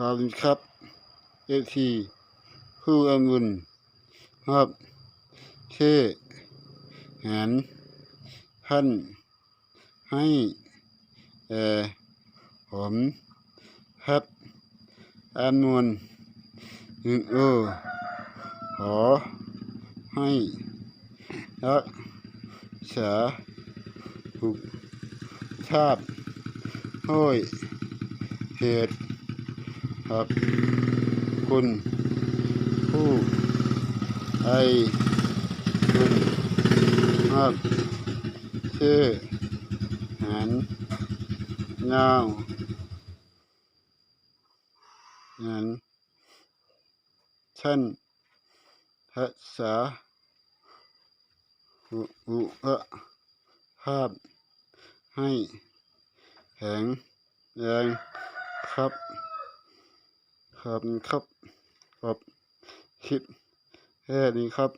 ขอบคุณครับเอทีผู้องุ่นครับชื่อแหนท่านให้เออผมครับอานวลหนึ่งโออขอให้รักษาสุขภาพห้อยเหตุ ครับ คุณ ผู้ไอคุณครับชื่อหันเงาหันท่านทักษาหุอุปภาพให้แข็งแรงครับ ขอบคุณครับขอบคลิปแค่นี้ครับ